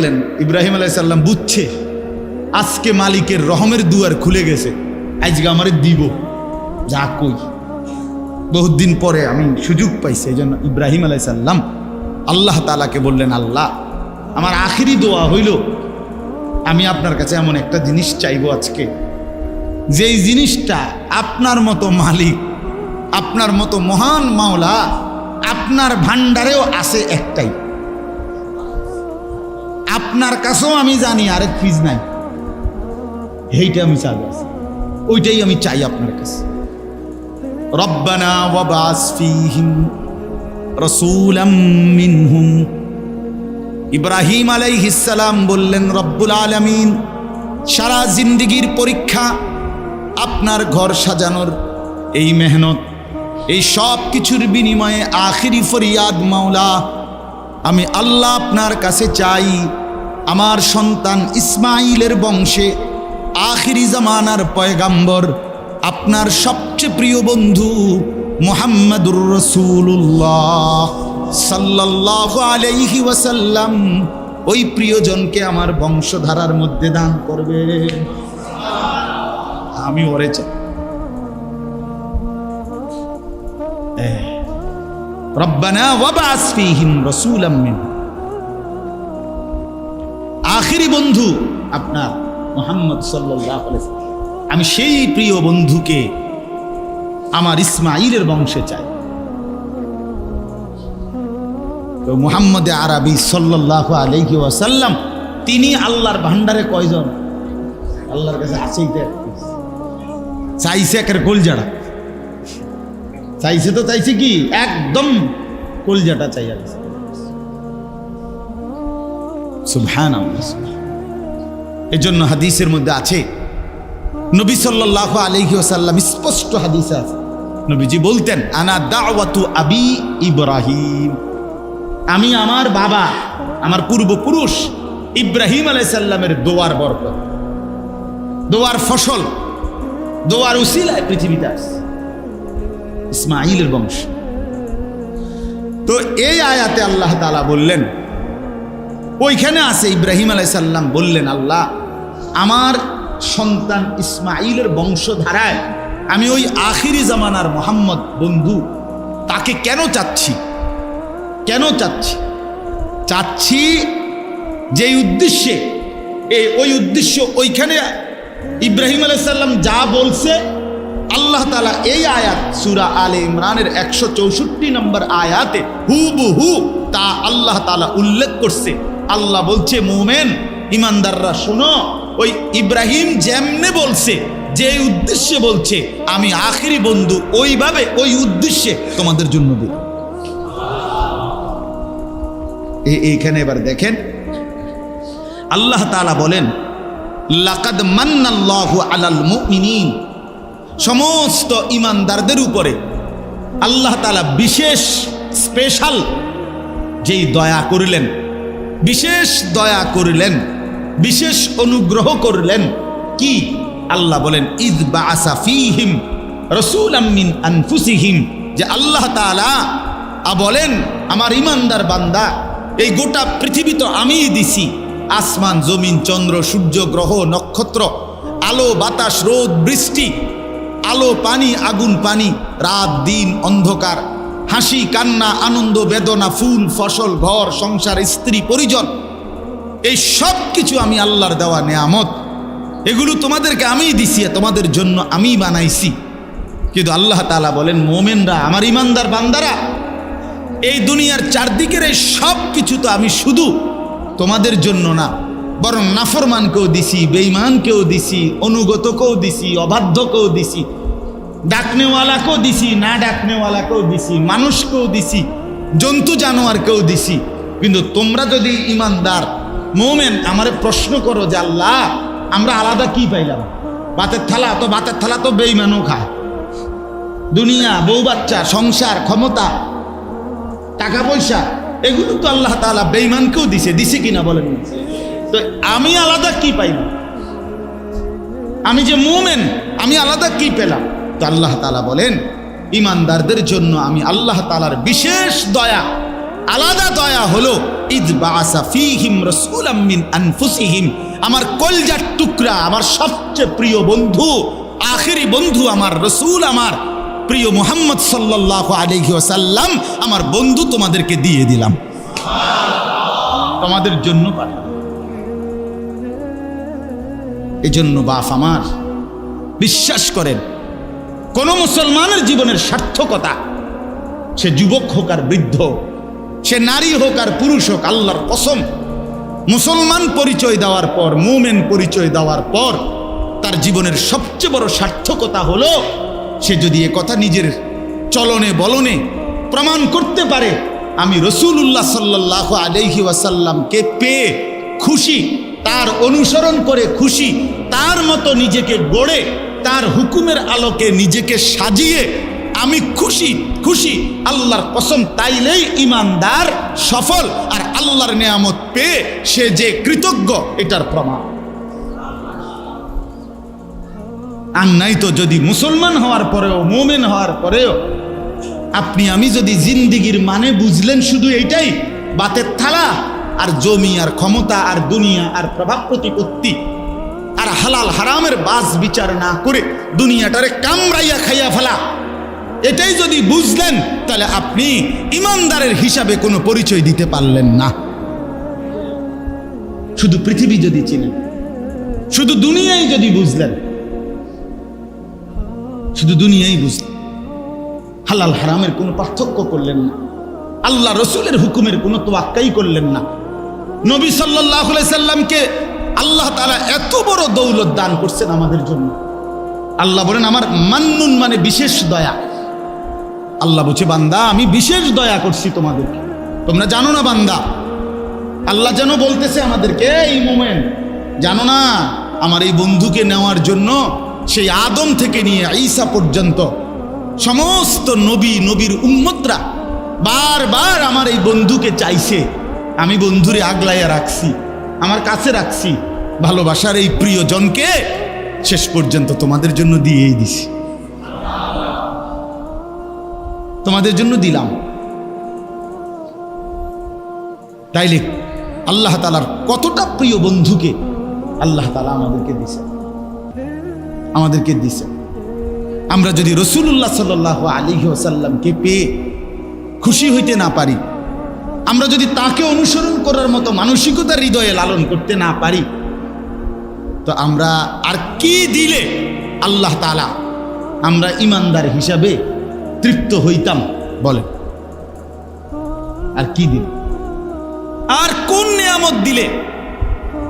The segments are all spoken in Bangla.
বলেন ইব্রাহিম আলাইসাল্লাম বুঝছে, আজকে মালিকের রহমের দুয়ার খুলে গেছে, আজকে আমারে দিব, যা কই। বহুত দিন পরে আমি সুযোগ পাইছি, এই জন্য ইব্রাহিম আলাইসাল্লাম আল্লাহ তালাকে বললেন, আল্লাহ, আমার আখিরি দোয়া হইল, আমি আপনার কাছে এমন একটা জিনিস চাইব আজকে। যেই জিনিসটা আপনার মতো মালিক, আপনার মতো মহান মাওলা, আপনার ভান্ডারেও আছে একটাই। আপনার কাছেও আমি জানি, আরেক ফিজ নাই। এইটা আমি চাই আছি। ওইটাই আমি চাই আপনার কাছে। রব্বানা ওয়াবাস ফীহিম রাসূলাম মিনহুম। ইব্রাহিম আলাইহিসসালাম বললেন, রব্বুল আলামিন, সারা জিন্দিগির পরীক্ষা, আপনার ঘর সাজানোর এই মেহনত, এই সব কিছুর বিনিময়ে আখিরি ফরিয়াদ মাওলা, আমি আল্লাহ আপনার কাছে চাই। আমার সন্তান ইসমাইলের বংশে আখিরি জামানার পয়গাম্বর, আপনার সবচেয়ে প্রিয় বন্ধু মোহাম্মদুর রসুল্লাহ সাল্লাহ আলাইহি ওয়াসাল্লাম, ওই প্রিয়জনকে আমার বংশধারার মধ্যে দান করবে আমি ওরে চাই। রব্বানা ওয়াবাস ফীহিম রাসূলাম মিনহুম আখিরি বন্ধু আপনার মোহাম্মদ আলাইহি আমি সেই প্রিয় বন্ধুকে আমার ইসমাইলের বংশে চাই। তো মুহাম্মদ আরবি সাল্লাল্লাহু আলাইহি ওয়াসাল্লাম, তিনি আল্লাহর ভান্ডারে কয়জন? আল্লাহর কাছে আছেই তো চাইছে একের কলজাড়া চাইছে তো চাইছে কি? একদম কলজাটা চাই আর সুবহান জন্য হাদিসের মধ্যে আছে, নবী সাল্লাল্লাহু আলাইহি ওয়াসাল্লাম, স্পষ্ট হাদিসে আছে। নবীজি বলতেন, আনা দাওয়াতু আবি ইব্রাহিম। আমি আমার বাবা, আমার পূর্বপুরুষ ইব্রাহিম আলাইসাল্লামের দোয়ার বরকত, দোয়ার ফসল, দোয়ার উসিলায় পৃথিবীতে আসছে ইসমাইলের বংশ। তো এই আয়াতে আল্লাহ তালা বললেন ওইখানে আছে ইব্রাহিম আলাইসাল্লাম বললেন, আল্লাহ, আমার সন্তান ইসমাইলের বংশধারায় আমি ওই আখিরি জামানার মোহাম্মদ বন্ধু, তাকে কেন চাচ্ছি? কেন চাচ্ছি? চাচ্ছি যেই উদ্দেশ্যে, এই ওই উদ্দেশ্য ওইখানে ইব্রাহিম আলাইসাল্লাম যা বলছে, আল্লাহ তালা এই আয়াত, সুরা আলে ইমরানের একশো চৌষট্টি নম্বর আয়াতে হু বু হু তা আল্লাহ তালা উল্লেখ করছে। আল্লাহ বলছে, মোমেন ইমানদাররা শোনো, ওই ইব্রাহিম যেমনে বলছে যে উদ্দেশ্যে বলছে, আমি আখিরি বন্ধু ওইভাবে ওই উদ্দেশ্যে তোমাদের জন্য এ- এইখানে এবার দেখেন, আল্লাহ তালা বলেন, লাকাদ মান্নাল্লাহু আলাল মুমিনিন। সমস্ত ইমানদারদের উপরে আল্লাহ তাআলা বিশেষ, স্পেশাল যেই দয়া করিলেন বিশেষ দয়া করিলেন, বিশেষ অনুগ্রহ করলেন। কি? আল্লাহ বলেন, ইদ বাআসা ফীহিম রাসূলাম মিন আনফুসিহিম। যে আল্লাহ তাআলা আ বলেন, আমার ইমানদার বান্দা, এই গোটা পৃথিবী তো আমিই দিছি। আসমান, জমিন, চন্দ্র, সূর্য, গ্রহ, নক্ষত্র, আলো, বাতাস, রোদ, বৃষ্টি, আলো, পানি, আগুন, পানি, রাত, দিন, অন্ধকার। হাসি, কান্না, আনন্দ, বেদনা, ফুল, ফসল, ঘর, সংসার, স্ত্রী, পরিজন, এই সব কিছু আমি আল্লাহর দেওয়া নেয়ামত। এগুলো তোমাদেরকে আমিই দিছি তোমাদের জন্য আমিই বানাইছি। কিন্তু আল্লাহ তালা বলেন, মোমেনরা আমার ইমানদার বান্দারা, এই দুনিয়ার চারদিকের এই সব কিছু তো আমি শুধু তোমাদের জন্য না, বরং নাফরমানকেও দিছি, বেঈমানকেও দিছি, অনুগতকেও দিছি, অবাধ্যকেও দিছি ডাকনেওয়ালাকেও দিছি, না ডাকনেওয়ালাকেও দিছি, মানুষকেও দিছি, জন্তু জানোয়ারকেও দিছি। কিন্তু তোমরা যদি ইমানদার, মোমেন, আমারে প্রশ্ন করো যে আল্লাহ, আমরা আলাদা কি পাইলাম? ভাতের থালা, তো ভাতের থালা তো বেইমানও খায়। দুনিয়া, বউ বাচ্চা, সংসার, ক্ষমতা, টাকা পয়সা, এগুলো তো আল্লাহ তাআলা বেঈমানকেও দিছে দিছে কিনা বলেন তো আমি আলাদা কি পাইলাম? আমি যে মোমেন, আমি আলাদা কি পেলাম? তো আল্লাহ তাআলা বলেন, ইমানদারদের জন্য আমি আল্লাহ তাআলার বিশেষ দয়া, আলাদা দয়া হলো আনফুসিহিম। আমার কলজার টুকরা, আমার সবচেয়ে প্রিয় বন্ধু, আখেরি বন্ধু আমার, রসুল আমার, প্রিয় মোহাম্মদ সাল্লাল্লাহু আলাইহি ওয়াসাল্লাম, আমার বন্ধু তোমাদেরকে দিয়ে দিলাম। তোমাদের জন্য পাঠালাম। এই জন্য বাপ আমার, বিশ্বাস করেন কোন মুসলমানের জীবনের সার্থকতা, সে যুবক হোক আর বৃদ্ধ সে নারী হোক আর পুরুষ হোক, আল্লাহর কসম, মুসলমান পরিচয় দেওয়ার পর, মুমেন পরিচয় দেওয়ার পর, তার জীবনের সবচেয়ে বড় সার্থকতা হলো, সে যদি এ কথা নিজের চলনে বলনে প্রমাণ করতে পারে, আমি রসুল্লাহ সাল্লাহ আলহি ওয়াসাল্লামকে পেয়ে খুশি, তার অনুসরণ করে খুশি, তার মতো নিজেকে গড়ে তার হুকুমের আলোকে নিজেকে সাজিয়ে আমি খুশি খুশি। আল্লাহর কসম, তাইলেই ইমানদার সফল আর আল্লাহর নিয়ামত পেয়ে সে যে কৃতজ্ঞ, এটার প্রমাণ। আর নাই তো যদি মুসলমান হওয়ার পরেও, মোমেন হওয়ার পরেও, আপনি, আমি যদি জিন্দিগির মানে বুঝলেন শুধু এইটাই, বাতের থালা আর জমি আর ক্ষমতা আর দুনিয়া আর প্রভাব প্রতিপত্তি হালাল হারামের বাস বিচার না করে দুনিয়াটারে কামড়াইয়া খাইয়া ফেলা। এটাই যদি বুঝলেন, তাহলে আপনি ইমানদারের হিসাবে কোনো পরিচয় দিতে পারলেন না। শুধু পৃথিবী যদি চিনেন, শুধু দুনিয়াই যদি বুঝলেন, শুধু দুনিয়াই বুঝলেন, হালাল হারামের কোনো পার্থক্য করলেন না। আল্লাহ রসুলের হুকুমের কোনো তোয়াক্কাই করলেন না। নবী সাল্লাহ সাল্লামকে আল্লাহ তারা এত বড় দৌলত দান করছেন আমাদের জন্য। আল্লাহ বলেন, আমার মান্নুন মানে বিশেষ দয়া। আল্লাহ বলছে, বান্দা, আমি বিশেষ দয়া করছি তোমাদেরকে। তোমরা জানো না, বান্দা, আল্লাহ যেন বলতেছে আমাদেরকে, এই মোমেন্ট জানো না, আমার এই বন্ধুকে নেওয়ার জন্য সেই আদম থেকে নিয়ে ঈসা পর্যন্ত সমস্ত নবী, নবীর উম্মতরা বারবার আমার এই বন্ধুকে চাইছে। আমি বন্ধুরে আগলাইয়া রাখছি, আমার কাছে রাখছি ভালোবাসার এই প্রিয়জনকে শেষ পর্যন্ত তোমাদের জন্য দিয়েই দিছি। তোমাদের জন্য দিলাম। তাইলে আল্লাহ তালার কতটা প্রিয় বন্ধুকে আল্লাহ তালা আমাদেরকে দিছে? আমাদেরকে দিছে। আমরা যদি রসুল্লাহ সাল আলী ওসাল্লামকে পেয়ে খুশি হইতে না পারি, আমরা যদি তাকে অনুসরণ করার মতো মানসিকতা হৃদয়ে লালন করতে না পারি তো আমরা আর কি দিলে আল্লাহ তালা আমরা ইমানদার হিসাবে তৃপ্ত হইতাম বলে আর কি দিল? আর কোন নিয়ামত দিলে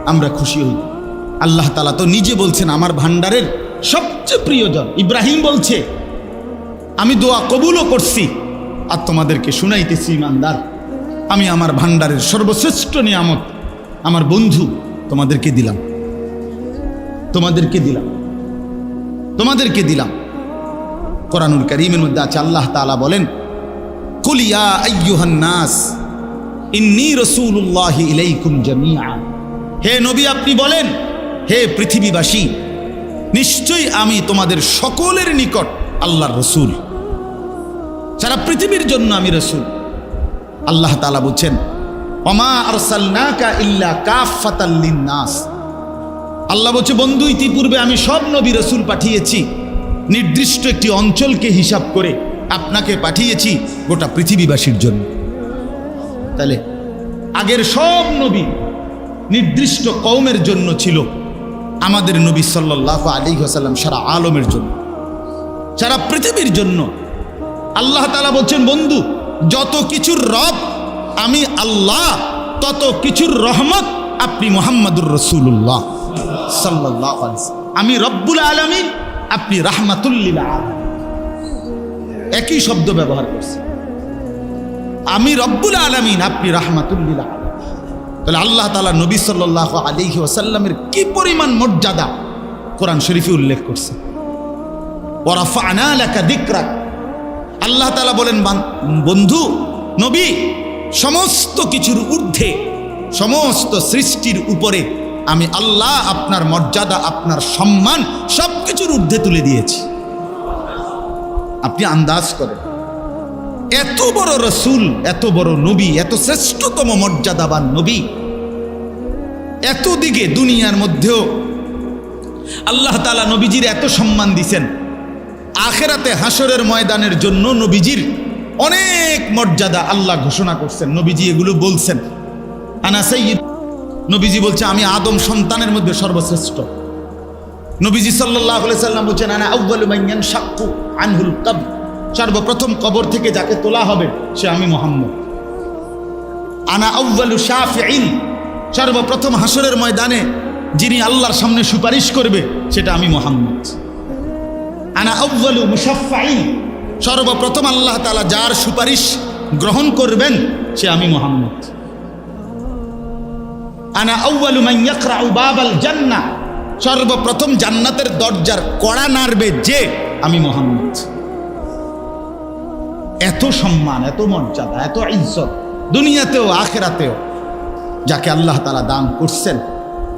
আমরা খুশি হই? আল্লাহ তালা তো নিজে বলছেন, আমার ভান্ডারের সবচেয়ে প্রিয়জন ইব্রাহিম বলছে, আমি দোয়া কবুলও করছি আর তোমাদেরকে শুনাইতেছি ইমানদার আমি আমার ভান্ডারের সর্বশ্রেষ্ঠ নিয়ামত, আমার বন্ধু তোমাদেরকে দিলাম। তোমাদেরকে দিলাম? তোমাদেরকে দিলাম? কোরআনুল করিমের মধ্যে আছে, আল্লাহ তালা বলেন কুলিয়া আইয়ুহান্নাস ইন্নি রসুল্লাহ ইলাইকুম জামিয়া হে নবী, আপনি বলেন, হে পৃথিবীবাসী, নিশ্চয়ই আমি তোমাদের সকলের নিকট আল্লাহর রসুল। সারা পৃথিবীর জন্য আমি রসুল। আল্লাহ তালা বলছেন অমা আরসালনাকা ইল্লা কাফাতাল্লিন নাস আল্লাহ বলছে, বন্ধু, ইতিপূর্বে আমি সব নবী রসুল পাঠিয়েছি। নির্দিষ্ট একটি অঞ্চলকে হিসাব করে আপনাকে পাঠিয়েছি গোটা পৃথিবীবাসীর জন্য। তাহলে আগের সব নবী নির্দিষ্ট কৌমের জন্য ছিল আমাদের নবী সাল্লাহ আলী হাসাল্লাম সারা আলমের জন্য। সারা পৃথিবীর জন্য। আল্লাহ তালা বলছেন, বন্ধু, যত কিছুর রব আমি আল্লাহ, তত কিছুর রহমত আপনি মোহাম্মদুর রসুল্লাহ আমি রব্বুল আলমিন, আপনি রাহমাতুল্লিল আলম একই শব্দ ব্যবহার করছি। আমি রব্বুল আলমিন, আপনি রাহমাতুল্লিল আলম তাহলে আল্লাহ তালা নবী সাল্লাহ আলিহি ওসাল্লামের কি পরিমাণ মর্যাদা কোরআন শরীফে উল্লেখ করছে? আল্লাহ তালা বলেন বন্ধু, নবী, সমস্ত কিছুর ঊর্ধ্বে, সমস্ত সৃষ্টির উপরে আমি আল্লাহ আপনার মর্যাদা, আপনার সম্মান সব কিছুর ঊর্ধ্বে তুলে দিয়েছি। আপনি আন্দাজ করেন, এত বড় রসুল, এত বড় নবী, এত শ্রেষ্ঠতম মর্যাদাবান নবী, এত দিকে দুনিয়ার মধ্যেও আল্লাহ তালা নবীজির এত সম্মান দিছেন। আখেরাতে হাসরের ময়দানের জন্য নবীজির অনেক মর্যাদা আল্লাহ ঘোষণা করছেন। নবীজি এগুলো বলছেন, আনা সাইয়্যিদ নবীজি বলছে, আমি আদম সন্তানের মধ্যে সর্বশ্রেষ্ঠ। নবীজি আলাইহি সাল্লাম বলছেন, আনা ইয়ানশাক্কু আনহুল কবর। সর্বপ্রথম কবর থেকে যাকে তোলা হবে, সে আমি মোহাম্মদ। আনা আউয়ালু শাফিঈন। সর্বপ্রথম হাসরের ময়দানে যিনি আল্লাহর সামনে সুপারিশ করবে, সেটা আমি মোহাম্মদ। আনা আউয়ালু মুশাফফাইন সর্বপ্রথম আল্লাহ তাআলা যার সুপারিশ গ্রহণ করবেন, সে আমি মোহাম্মদ। আনা জান্নাহ সর্বপ্রথম জান্নাতের দরজার কড়া নাড়বে যে আমি মোহাম্মদ। এত সম্মান, এত মর্যাদা, এত ইজ্জত দুনিয়াতেও, আখেরাতেও যাকে আল্লাহ তালা দান করছেন,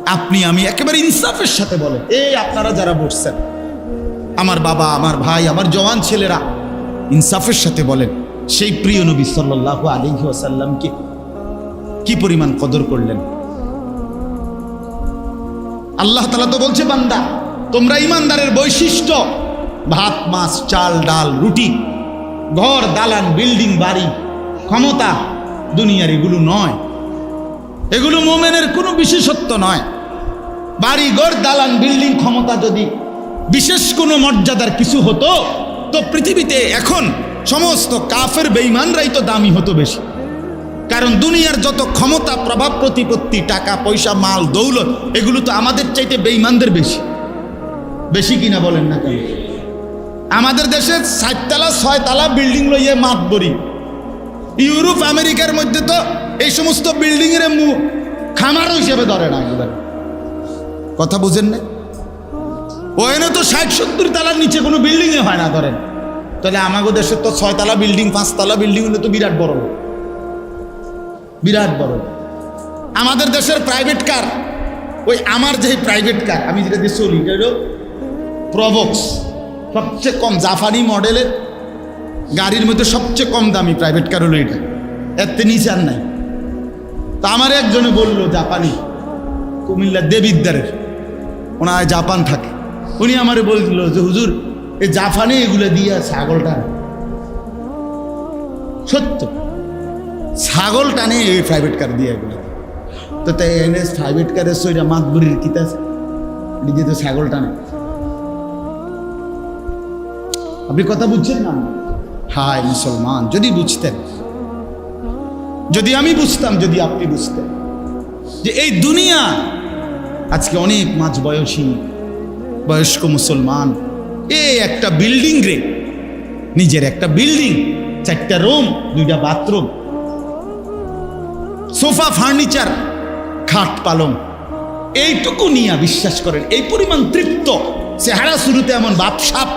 আপনি আমি একেবারে ইনসাফের সাথে বলেন, এই আপনারা যারা বসছেন, আমার বাবা, আমার ভাই, আমার জওয়ান ছেলেরা, ইনসাফের সাথে বলেন, সেই প্রিয় নবী সাল্লাহ আলী ওসাল্লামকে কি পরিমাণ কদর করলেন? আল্লাহ তালা তো বলছে, বান্দা, তোমরা ইমানদারের বৈশিষ্ট্য, ভাত, মাছ, চাল, ডাল, রুটি, ঘর, দালান, বিল্ডিং, বাড়ি, ক্ষমতা দুনিয়ার এগুলো নয়। এগুলো মোমেনের কোনো বিশেষত্ব নয়। বাড়ি, ঘর, দালান, বিল্ডিং, ক্ষমতা যদি বিশেষ কোনো মর্যাদার কিছু হতো, তো পৃথিবীতে এখন সমস্ত কাফের বেইমানরাই তো দামি হতো বেশি। কারণ দুনিয়ার যত ক্ষমতা, প্রভাব, প্রতিপত্তি, টাকা, পয়সা, মাল, দৌলত, এগুলো তো আমাদের চাইতে বেইমানদের বেশি। বেশি কিনা বলেন না কেন আমাদের দেশে সাততলা ছয়তলা বিল্ডিং লইয়ে মাত বরি ইউরোপ, আমেরিকার মধ্যে তো এই সমস্ত বিল্ডিং এর মু- খামারও হিসেবে ধরে না একেবারে কথা বুঝেন না? ওখানে তো ষাট, সত্তর তালার নিচে কোনো বিল্ডিংয়ে হয় না ধরেন। তাহলে আমাদের দেশে তো ছয়তলা বিল্ডিং, পাঁচতলা বিল্ডিং হলে তো বিরাট বড়। বিরাট বড়। আমাদের দেশের প্রাইভেট কার ওই আমার যে প্রাইভেট কার আমি যেটা দিয়ে চলি এটা হলো প্রবক্স সবচেয়ে কম জাপানি মডেলের গাড়ির মধ্যে সবচেয়ে কম দামি প্রাইভেট কার হলো এটা। এত নিচে আর নাই। তা আমার একজনে বলল, জাপানি, কুমিল্লা দেবিদ্দারের ওনার জাপান থাকে। উনি আমারে বলছিল যে, হুজুর, এই জাপানে এগুলো দিয়ে ছাগলটা সত্য। ছাগল টানে এই প্রাইভেট কার দিয়ে এগুলো। তো তাই এনে প্রাইভেট কারের সইটা মাতবুরির কিতা নিজে তো ছাগল টানে। আপনি কথা বুঝছেন না? হায় মুসলমান, যদি বুঝতেন। যদি আমি বুঝতাম, যদি আপনি বুঝতেন। যে এই দুনিয়া, আজকে অনেক মাঝ বয়সী, বয়স্ক মুসলমান এই একটা বিল্ডিং রে। নিজের একটা বিল্ডিং চারটা রুম দুইটা বাথরুম সোফা, ফার্নিচার, খাট পালং। এইটুকু নিয়ে বিশ্বাস করেন, এই পরিমাণ তৃপ্ত। চেহারা শুরুতে এমন বাপসাপ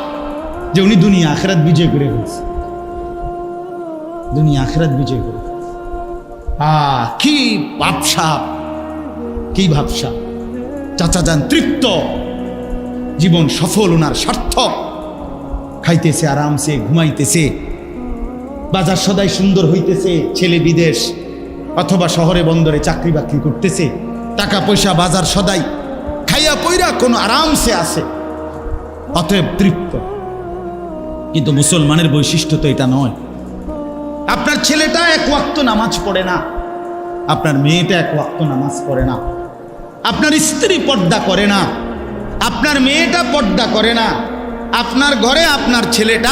যে উনি দুনিয়া আখেরাত বিজয় করে ফেলছে। দুনিয়া আখেরাত বিজয় করে। আহ কি বাপসাপ, কি ভাবসাপ চাচা যান তৃপ্ত। জীবন সফল ওনার সার্থক। খাইতেছে, আরামসে, ঘুমাইতেছে। বাজার সদাই সুন্দর হইতেছে, ছেলে বিদেশ। অথবা শহরে বন্দরে চাকরি বাকরি করতেছে, টাকা পয়সা বাজার সদাই খাইয়া পইরা কোনো আরামসে আছে। অতএব তৃপ্ত। কিন্তু মুসলমানের বৈশিষ্ট্য তো এটা নয়। আপনার ছেলেটা এক ওয়াক্ত নামাজ পড়ে না। আপনার মেয়েটা এক ওয়াক্ত নামাজ পড়ে না। আপনার স্ত্রী পর্দা করে না। আপনার মেয়েটা পর্দা করে না। আপনার ঘরে আপনার ছেলেটা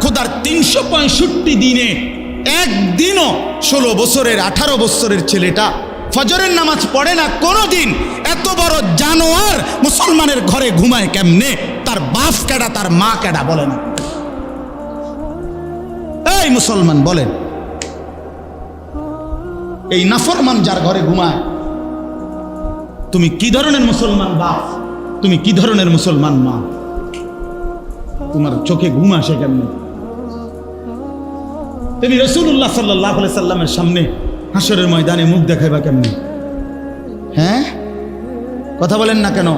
খোদার তিনশো পঁয়ষট্টি দিনে একদিনও ষোলো বছরের, আঠারো বছরের ছেলেটা ফজরের নামাজ পড়ে না, কোনোদিন এত বড় জানোয়ার মুসলমানের ঘরে ঘুমায় কেমনে? তার বাপ কেডা, তার মা কেডা বলে না। এই মুসলমান বলেন, এই নাফরমান যার ঘরে ঘুমায়, তুমি কি ধরনের মুসলমান বাপ? তুমি কি ধরনের মুসলমান মা? তোমার চোখে ঘুম আসে কেমন? তুমি রসুল্লাহ সাল্লাহ সাল্লামের সামনে হাসরের ময়দানে মুখ দেখাইবা কেমনি? হ্যাঁ? কথা বলেন না কেন?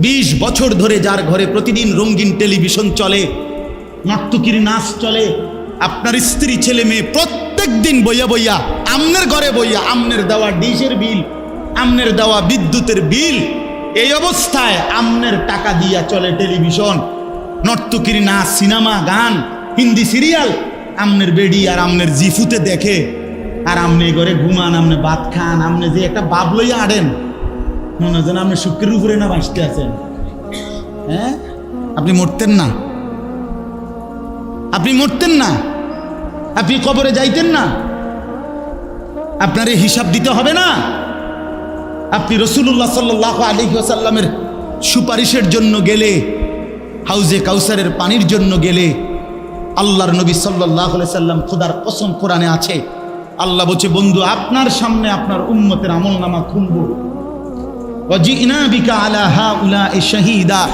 বিশ বছর ধরে যার ঘরে প্রতিদিন রঙিন টেলিভিশন চলে নর্তকির নাচ চলে, আপনার স্ত্রী, ছেলে, মেয়ে প্রত্যেক দিন বইয়া বইয়া আমনের ঘরে বইয়া আমনের দেওয়া ডিশের বিল, আমনের দেওয়া বিদ্যুতের বিল, এই অবস্থায় আমনের টাকা দিয়া চলে টেলিভিশন নর্তকির নাচ, সিনেমা, গান হিন্দি সিরিয়াল। আমনের বেডি আর আমনের জিফুতে দেখে। আর আমনে ঘরে ঘুমান, আমনে ভাত খান, আমনে যে একটা বাপ লইয়া আড়েন। মনে হয় আপনি শুক্রের উপরে না বাঁচতে আছেন। হ্যাঁ? আপনি মরতেন না। আপনি মরতেন না। আপনি কবরে যাইতেন না। আপনার এই হিসাব দিতে হবে না। আপনি রসুল্লাহ সাল্লাহ আলী সাল্লামের সুপারিশের জন্য গেলে, হাউজে কাউসারের পানির জন্য গেলে আল্লাহর নবী সাল্লাহ সাল্লাম খোদার কসম কোরআনে আছে। আল্লাহ বলছে, বন্ধু, আপনার সামনে আপনার উম্মতের আমল নামা খুলবো শাহিদা।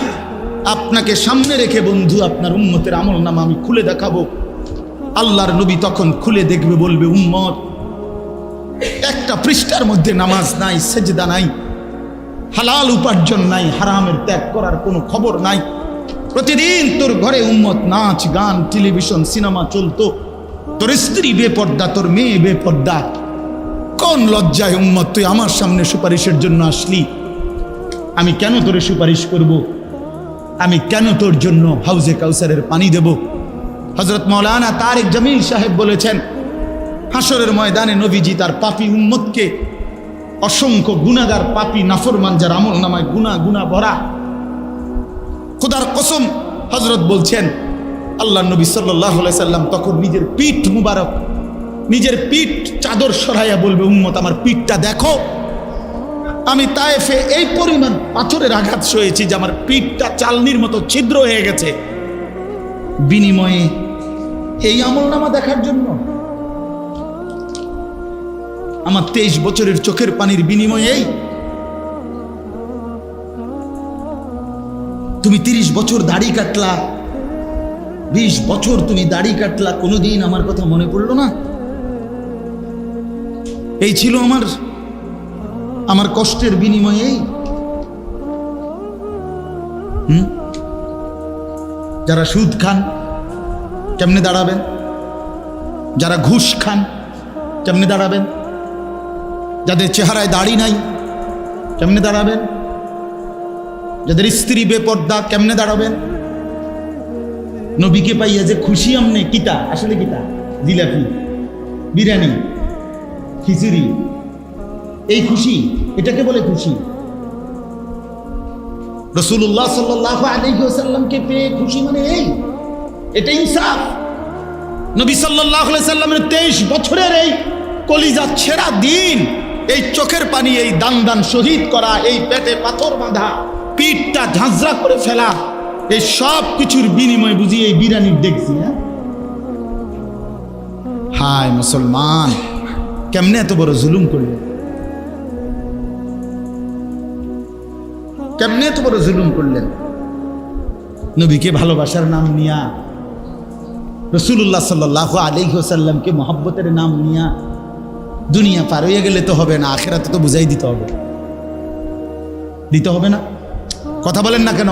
আপনাকে সামনে রেখে, বন্ধু, আপনার উম্মতের আমল নামা আমি খুলে দেখাবো। আল্লাহর নবী তখন খুলে দেখবে, বলবে, উম্মত, একটা পৃষ্ঠার মধ্যে নামাজ নাই, সেজদা নাই, হালাল উপার্জন নাই, হারামের ত্যাগ করার কোনো খবর নাই। প্রতিদিন তোর ঘরে উম্মত, নাচ, গান টেলিভিশন সিনেমা চলতো। তোর স্ত্রী বেপর্দা, তোর মেয়ে বেপর্দা। কোন লজ্জায় উম্মত, তুই আমার সামনে সুপারিশের জন্য আসলি? আমি কেন তোরে সুপারিশ করব। আমি কেন তোর জন্য হাউজে কাউসারের পানি দেব? হজরত মৌলানা তারেক জামিল সাহেব বলেছেন হাসরের ময়দানে নবীজি তার পাপি উম্মতকে অসংখ্য গুণাগার পাপি নাফরমান যার আমল নামায় গুণা গুণা ভরা খোদার কসম হজরত বলছেন, আল্লাহ নবী সাল্লাম তখন নিজের পিঠ মুবারক, নিজের পিঠ চাদর সরাইয়া বলবে, উম্মত, আমার পিঠটা দেখো। আমি তায়েফে এই পরিমাণ পাথরের আঘাত সয়েছি যে আমার পিঠটা চালনির মতো ছিদ্র হয়ে গেছে। বিনিময়ে এই আমল নামা দেখার জন্য আমার তেইশ বছরের চোখের পানির বিনিময়ে তুমি তিরিশ বছর দাড়ি কাটলা। বিশ বছর তুমি দাড়ি কাটলা, কোনোদিন আমার কথা মনে পড়ল না? এই ছিল আমার আমার কষ্টের বিনিময়ে হুম? যারা সুদ খান, কেমনে দাঁড়াবেন? যারা ঘুষ খান, কেমনে দাঁড়াবেন? যাদের চেহারায় দাড়ি নাই, কেমনে দাঁড়াবেন? যাদের স্ত্রী বেপর্দা কেমনে দাঁড়াবেন নবীকে পাইয়া যে খুশি আমনে কিতা? আসলে কিতা? জিলাপি, বিরিয়ানি, খিচুড়ি। এই খুশি, এটাকে বলে খুশি। রসুল্লাহ সাল্লাহ আলহিসাল্লামকে পেয়ে খুশি মানে এই, এটা ইনসাফ। নবী সাল্লাহ সাল্লামের তেইশ বছরের এই কলিজা ছেঁড়া দিন, এই চোখের পানি, এই দান দান শহীদ করা, এই পেটে পাথর বাঁধা। পিঠটা ঝাঁঝরা করে ফেলা। এই সব কিছুর বিনিময় বুঝি এই বিরিয়ানির দেখছি হ্যাঁ? হায় মুসলমান, কেমনে এত বড় জুলুম করলেন কেমনে এত বড় জুলুম করলেন নবীকে ভালোবাসার নাম নিয়া রসুল্লাহ সাল্লাহ আলিহাসাল্লামকে মোহাব্বতের নাম নিয়া দুনিয়া পার হয়ে গেলে তো হবে না, আখেরাতে তো বুঝাই দিতে হবে। দিতে হবে না? কথা বলেন না কেন?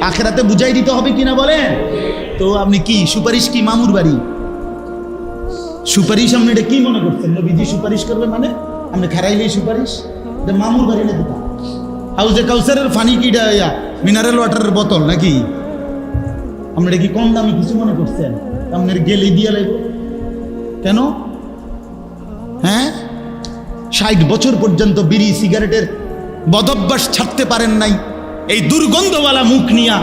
আখেরাতে বুঝাই দিতে হবে কিনা বলেন? তো আপনি কি সুপারিশ কি মামুর বাড়ি? সুপারিশ আপনি এটা কি মনে করছেন? নবীজি সুপারিশ করবে মানে? আপনি খারাইলেই সুপারিশ? এটা মামুর বাড়ি না দিতা হাউজে কাউসারের ফানি কিটা ইয়া? মিনারেল ওয়াটারের বোতল নাকি? আপনারা কি কম দামি কিছু মনে করছেন? আপনার গেলে দিয়ে লাগবে কেন? হ্যাঁ? ষাট বছর পর্যন্ত বিড়ি, সিগারেটের বদভ্যাস ছাড়তে পারেন নাই। এই দুর্গন্ধওয়ালা মুখ নিয়া,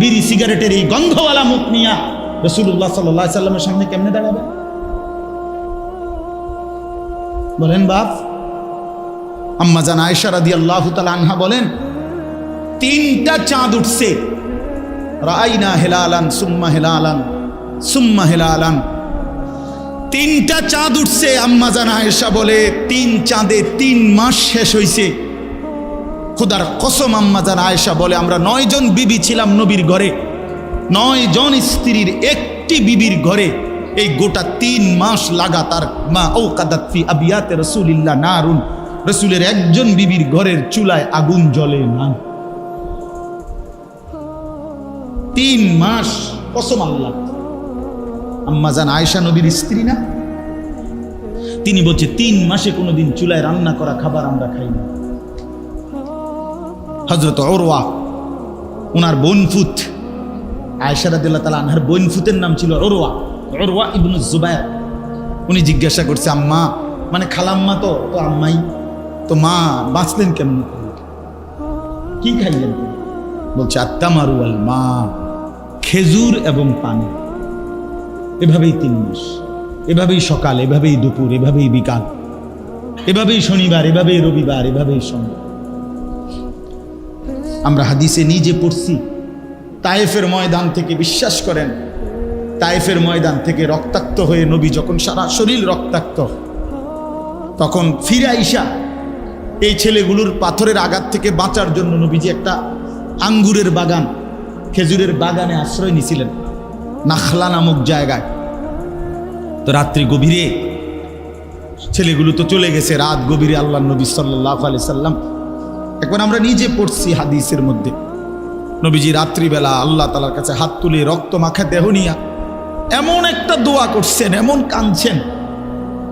বিড়ি, সিগারেটের এই গন্ধওয়ালা মুখ নিয়া রসুল্লাহ সাল্লাহ সাল্লামের সামনে কেমনে দাঁড়াবে? বলেন বাপ, আম্মা জান আয়সা রাদি আল্লাহ আনহা বলেন, তিনটা চাঁদ উঠছে। রাইনা হেলালান, সুম্মা হেলালান সুম্মা হেলালান। তিনটা চাঁদ উঠছে, আম্মা জান আয়েশা বলে, তিন চাঁদে তিন মাস শেষ হইছে। খুদার কসম আম্মা জান আয়েশা বলে, আমরা নয় জন বিবি ছিলাম নবীর ঘরে। নয় জন স্ত্রীর একটি বিবির ঘরে। এই গোটা তিন মাস লাগাতার মা ও কাদাতফি আবিয়াতে রসুলিল্লাহ নারুন। রসুলের একজন বিবির ঘরের চুলায় আগুন জ্বলে না। তিন মাস কসম আল্লাহ। আম্মা জান আয়েশা নবীর স্ত্রী না? তিনি বলছে, তিন মাসে কোনোদিন চুলায় রান্না করা খাবার আমরা খাই না। হজরত ওরওয়া ওনার বনফুত আয়সারাদিল্লাহ তালা আনহার বনফুতের নাম ছিল ওরওয়া ওরওয়া ইবনু জুবায়ের উনি জিজ্ঞাসা করছে, আম্মা মানে খালাম্মা তো তো আম্মাই, তো মা বাঁচলেন কেমন? কি খাইলেন? বলছে আত্মামারু আল মা, খেজুর এবং পানি। এভাবেই তিন মাস, এভাবেই সকাল, এভাবেই দুপুর, এভাবেই বিকাল, এভাবেই শনিবার, এভাবেই রবিবার, এভাবেই সোমবার। আমরা হাদিসে নিজে পড়ছি। তায়েফের ময়দান থেকে বিশ্বাস করেন। তায়েফের ময়দান থেকে রক্তাক্ত হয়ে নবী যখন সারা শরীর রক্তাক্ত, তখন ফিরে আইসা এই ছেলেগুলোর পাথরের আঘাত থেকে বাঁচার জন্য নবীজি একটা আঙ্গুরের বাগান, খেজুরের বাগানে আশ্রয় নিছিলেন, নাখলা নামক জায়গায়। তো রাত্রি গভীরে ছেলেগুলো তো চলে গেছে, রাত গভীরে আল্লাহ নবী সাল্লাহ আলি সাল্লাম এখন আমরা নিজে পড়ছি হাদিসের মধ্যে। নবীজি রাত্রিবেলা আল্লাহ তালার কাছে হাত তুলে রক্ত মাখা দেহ নিয়া এমন একটা দোয়া করছেন, এমন কাঁদছেন।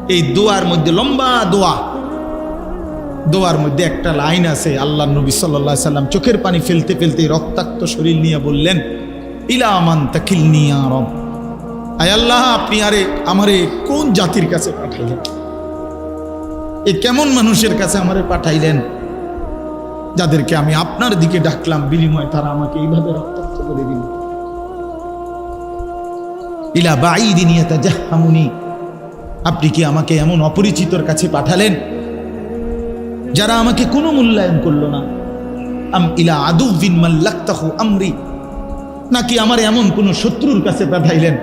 এই দোয়ার মধ্যে লম্বা দোয়া। দোয়ার মধ্যে একটা লাইন আছে, আল্লাহ নবী সাল্লাহ সাল্লাম চোখের পানি ফেলতে ফেলতে রক্তাক্ত শরীর নিয়ে বললেন, ইলা আমান তাকিল নিয়া রব। আয় আল্লাহ, আপনি আরে আমারে কোন জাতির কাছে পাঠাইলেন? এ কেমন মানুষের কাছে আমারে পাঠাইলেন? যাদেরকে আমি আপনার দিকে ডাকলাম বিনিময়ে তারা আমাকে এইভাবে রক্তাক্ত করে দিল। ইলা বাইদিনিয়াতা জাহামুনি আপনি কি আমাকে এমন অপরিচিতর কাছে পাঠালেন যারা আমাকে কোনো মূল্যায়ন করল না? আম ইলা আদুবিন মাল্লাক্তাহু আমরি, নাকি আমার এমন কোনো শত্রুর কাছে পাঠাইলেন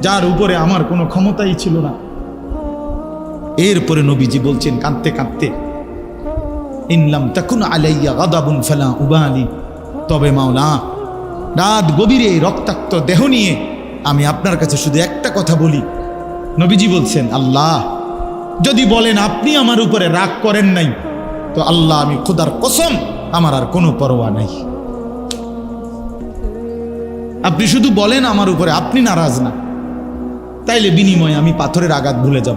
যার উপরে আমার কোনো ক্ষমতাই ছিল না? এরপরে নবীজি বলছেন, কাঁদতে কাঁদতে ইনলাম তখন আলাইয়া গাদাবুন ফালা উবালি। তবে মাওলা, রাত গভীরে রক্তাক্ত দেহ নিয়ে আমি আপনার কাছে শুধু একটা কথা বলি। নবীজি বলছেন, আল্লাহ, যদি বলেন আপনি আমার উপরে রাগ করেন নাই, তো আল্লাহ, আমি খুদার কসম, আমার আর কোনো পরোয়া নাই। আপনি শুধু বলেন আমার উপরে, আপনি নারাজ না। তাইলে বিনিময়ে আমি পাথরের আঘাত ভুলে যাব।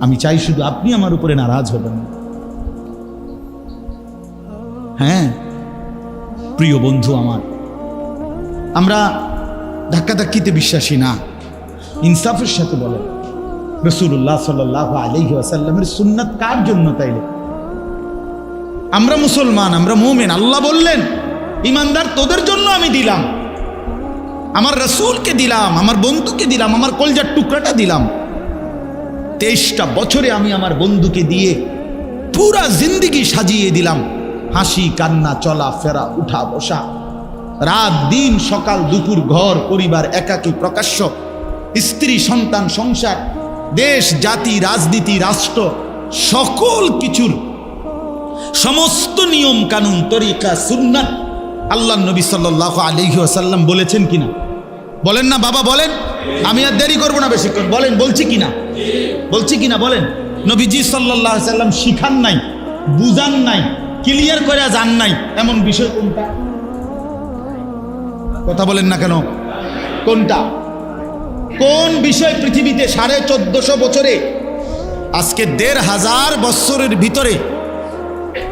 আমি চাই শুধু আপনি আমার উপরে নারাজ হবেন। হ্যাঁ প্রিয় বন্ধু আমার, আমরা ধাক্কাধাক্কিতে বিশ্বাসী না। ইনসাফের সাথে বলেন রসুল্লাহ সাল্লাহ আলহি আসাল্লামের সুন্নাত কার জন্য তাইলে? আমরা মুসলমান, আমরা মোমেন, আল্লাহ বললেন, ইমানদার তোদের জন্য আমি দিলাম। আমার রসুলকে দিলাম, আমার বন্ধুকে দিলাম, আমার কলজার টুকরাটা দিলাম। তেইশটা বছরে আমি আমার বন্ধুকে দিয়ে পুরা জিন্দিগি সাজিয়ে দিলাম। হাসি, কান্না, চলা, ফেরা, উঠা, বসা। রাত, দিন, সকাল, দুপুর, ঘর, পরিবার, একাকী, প্রকাশ্য। স্ত্রী, সন্তান, সংসার, দেশ, জাতি, রাজনীতি, রাষ্ট্র, সকল কিছুর সমস্ত নিয়ম কানুন, তরিকা, সুন্নাত আল্লাহ নবী সাল্লাহ আলহি আসাল্লাম বলেছেন কিনা? বলেন না বাবা, বলেন। আমি আর দেরি করব না বেশিক্ষণ। বলেন, বলছি কিনা? বলছি কিনা বলেন? নবীজি সাল্লাহ সাল্লাম শিখান নাই, বুঝান নাই ক্লিয়ার করে যান নাই, এমন বিষয় কোনটা? কথা বলেন না কেন? কোনটা? কোন বিষয় পৃথিবীতে সাড়ে চোদ্দশো বছরে, আজকে দেড় হাজার বৎসরের ভিতরে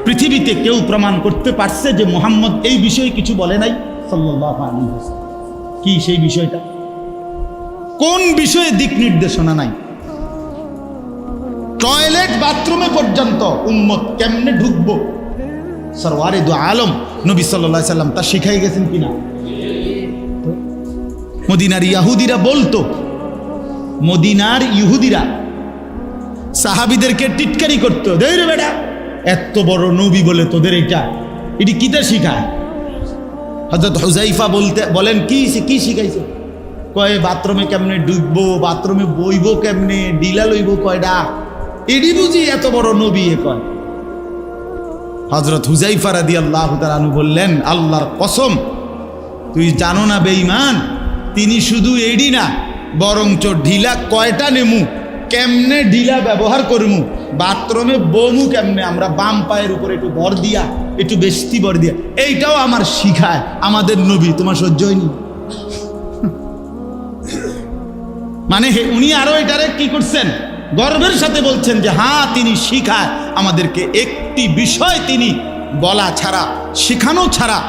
পৃথিবীতে কেউ প্রমাণ করতে পারছে যে মোহাম্মদ এই বিষয়ে কিছু বলে নাই? ওয়াসাল্লাম। কি সেই বিষয়টা? কোন বিষয়ে দিক নির্দেশনা নাই? টয়লেট বাথরুমে পর্যন্ত উম্মত কেমনে ঢুকবো? সরওয়ারে দু আলম নবী সাল্লাহ সাল্লাম তা শিখাই গেছেন কিনা? মদিনার ইয়াহুদিরা বলতো, মদিনার ইহুদিরা সাহাবিদেরকে টিটকারি করতো দেরে বেটা, এত বড় নবী বলে তোদের এটা, এটি কিতা শিখায়? হজরত হুজাইফা বলতে, বলেন, কি কি শিখাইছে? কয়, বাথরুমে কেমনে ডুববো বাথরুমে বইবো কেমনে, ডিলা লইব কয়ডা? এডি বুঝি এত বড় নবী এ কয়? হজরত হুজাইফা রাদি আল্লাহ আনু বললেন, আল্লাহর কসম, তুই জানো না বেঈমান, তিনি শুধু এডি না, বরঞ্চ ঢিলা কয়টা নেমু, কেমনে ঢিলা ব্যবহার করমু, বাথরুমে বমু কেমনে, আমরা বাম পায়ের উপরে একটু ভর দিয়া, একটু বেশি ভর দিয়া, এইটাও আমার শিখায়, আমাদের নবী, তোমার সহ্য হয়নি। মানে উনি আরও এটারে কি করছেন? গর্বের সাথে বলছেন যে হ্যাঁ তিনি শিখায়। আমাদেরকে একটি বিষয় তিনি বলা ছাড়া, শেখানো ছাড়া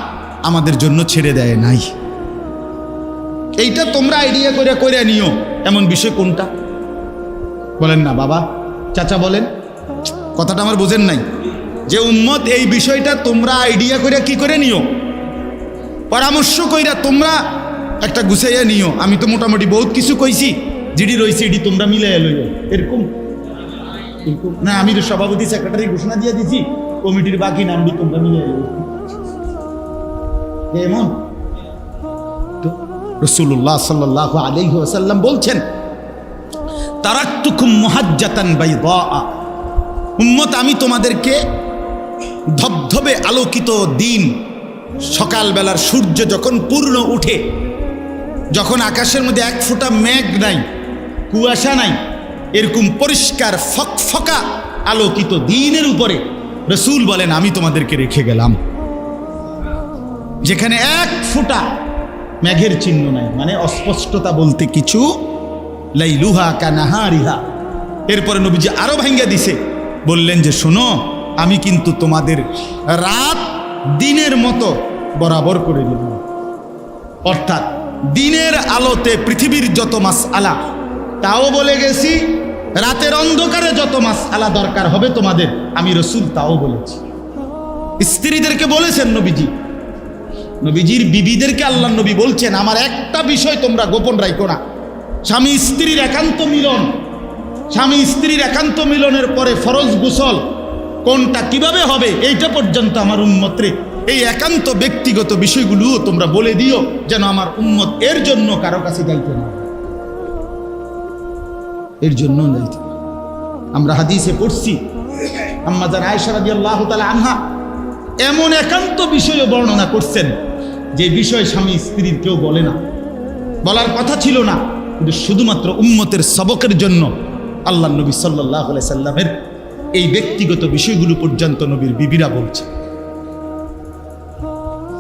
আমাদের জন্য ছেড়ে দেয় নাই। এইটা তোমরা আইডিয়া করে করে নিও। এমন বিষয় কোনটা? বলেন না, বাবা। চাচা বলেন। কথাটা আমার বোঝেন নাই। যে, উম্মত, এই বিষয়টা তোমরা আইডিয়া করে কি করে নিও? পরামর্শ কইরা তোমরা একটা গুছাইয়া নিও। আমি তো মোটামুটি বহুত কিছু কইছি। জিডি রইছি এডি তোমরা মিলাই লইও। এরকম? না, আমি তো সভাপতি সেক্রেটারি ঘোষণা দিয়ে দিছি, কমিটির বাকি নামটি তোমরা মিলাই লইও। এমন? রসুল্লাহ সাল্লাহ আলাইহি ওয়াসাল্লাম বলছেন, তারাক্তুকুম মুহাজ্জাতান বাইদা উম্মত, আমি তোমাদেরকে ধবধবে আলোকিত দিন, সকালবেলার সূর্য যখন পূর্ণ উঠে, যখন আকাশের মধ্যে এক ফোঁটা মেঘ নাই কুয়াশা নাই, এরকম পরিষ্কার ফকফকা আলোকিত দিনের উপরে রসুল বলেন, আমি তোমাদেরকে রেখে গেলাম। যেখানে এক ফোঁটা মেঘের চিহ্ন নাই মানে অস্পষ্টতা বলতে কিছু লাইলুহা কানাহারিহা এরপরে নবীজি আরও ভাঙ্গা দিছে, বললেন যে, শোনো, আমি কিন্তু তোমাদের রাত দিনের মতো বরাবর করে দিলাম অর্থাৎ দিনের আলোতে পৃথিবীর যত মাস আলা তাও বলে গেছি, রাতের অন্ধকারে যত মাস আলা দরকার হবে তোমাদের, আমি রসুল তাও বলেছি। স্ত্রীদেরকে বলেছেন নবীজি, নবীজির বিবিদেরকে আল্লাহ নবী বলছেন, আমার একটা বিষয় তোমরা গোপন রাখো না। স্বামী স্ত্রীর একান্ত মিলন, স্বামী স্ত্রীর একান্ত মিলনের পরে ফরজ গোসল, কোনটা কীভাবে হবে, এইটা পর্যন্ত আমার উন্মত্রে এই একান্ত ব্যক্তিগত বিষয়গুলোও তোমরা বলে দিও, যেন আমার উন্মত এর জন্য কারও কাছে যাইতে না হয়। এর জন্য আমরা হাদিসে পড়ছি, আম্মা যান আয়সা রাদিয়াল্লাহু তাআলা আনহা এমন একান্ত বিষয়ও বর্ণনা করছেন, যে বিষয় স্বামী স্ত্রীর কেউ বলে না। বলার কথা ছিল না, কিন্তু শুধুমাত্র উম্মতের সবকের জন্য আল্লাহ নবী সাল্লাহ সাল্লামের এই ব্যক্তিগত বিষয়গুলো পর্যন্ত নবীর বিবিরা বলছে।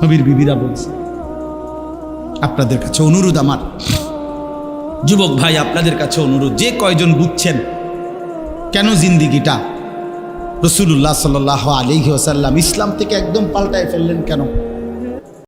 নবীর বিবিরা বলছে। আপনাদের কাছে অনুরোধ আমার যুবক ভাই, আপনাদের কাছে অনুরোধ, যে কয়জন বুঝছেন কেন জিন্দিগিটা? রসুল্লাহ সাল্লাহ আলিহি ওসাল্লাম ইসলাম থেকে একদম পাল্টায় ফেললেন কেন?